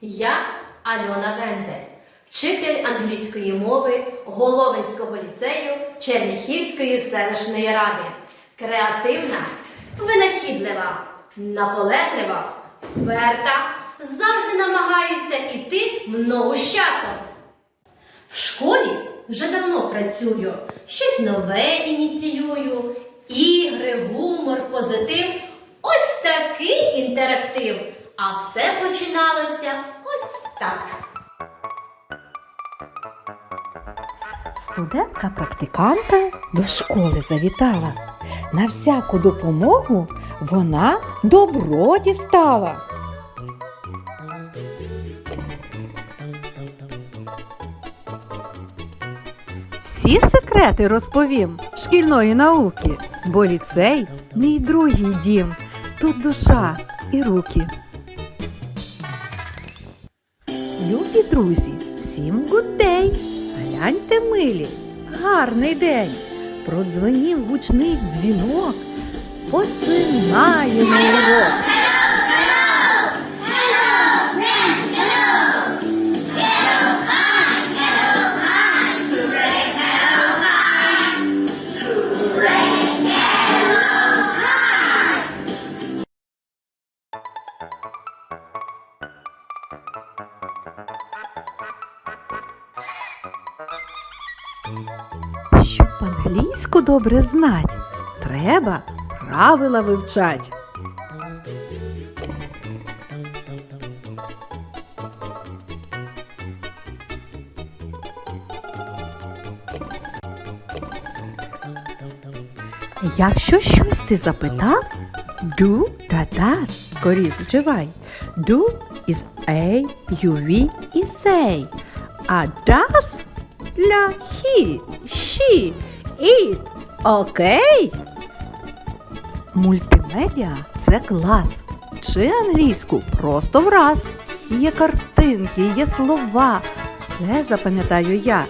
Я Альона Вензель, вчитель англійської мови Головинського ліцею Черняхівської селищної ради. Креативна, винахідлива, наполеглива, вперта, завжди намагаюся іти в ногу з часом. В школі вже давно працюю, щось нове ініціюю, ігри, гумор, позитив. Ось такий інтерактив. А все починалося ось так. Студентка практиканта до школи завітала. На всяку допомогу вона добро дістала. Всі секрети розповім шкільної науки, бо ліцей мій другий дім. Тут душа і руки. Любі друзі, всім гуддей! Гляньте милі, гарний день. Продзвенів гучний дзвінок. Починаємо Щоб англійську добре знать, треба правила вивчать. Якщо щось ти запитав, do та does скоріше вживай. Do is a, you, we і say. А does для he, she, it. Окей? Мультимедіа це клас. Чи англійську просто враз. Є картинки, є слова. Все запам'ятаю я.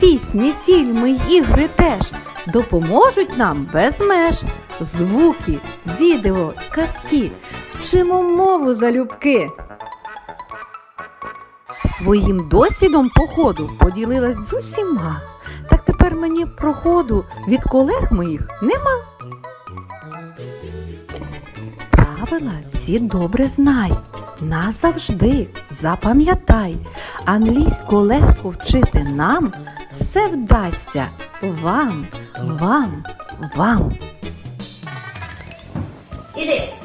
Пісні, фільми, ігри теж допоможуть нам без меж. Звуки, відео, казки. Вчимо мову залюбки. Своїм досвідом походу поділилась з усіма. Так тепер мені проходу від колег моїх нема. Правила всі добре знай. Назавжди запам'ятай. Англійську легко вчити нам все вдасться вам, вам, вам. Іди.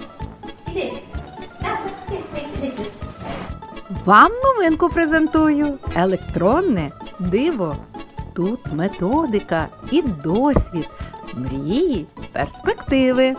Вам новинку презентую електронне диво. Тут методика і досвід, мрії, перспективи.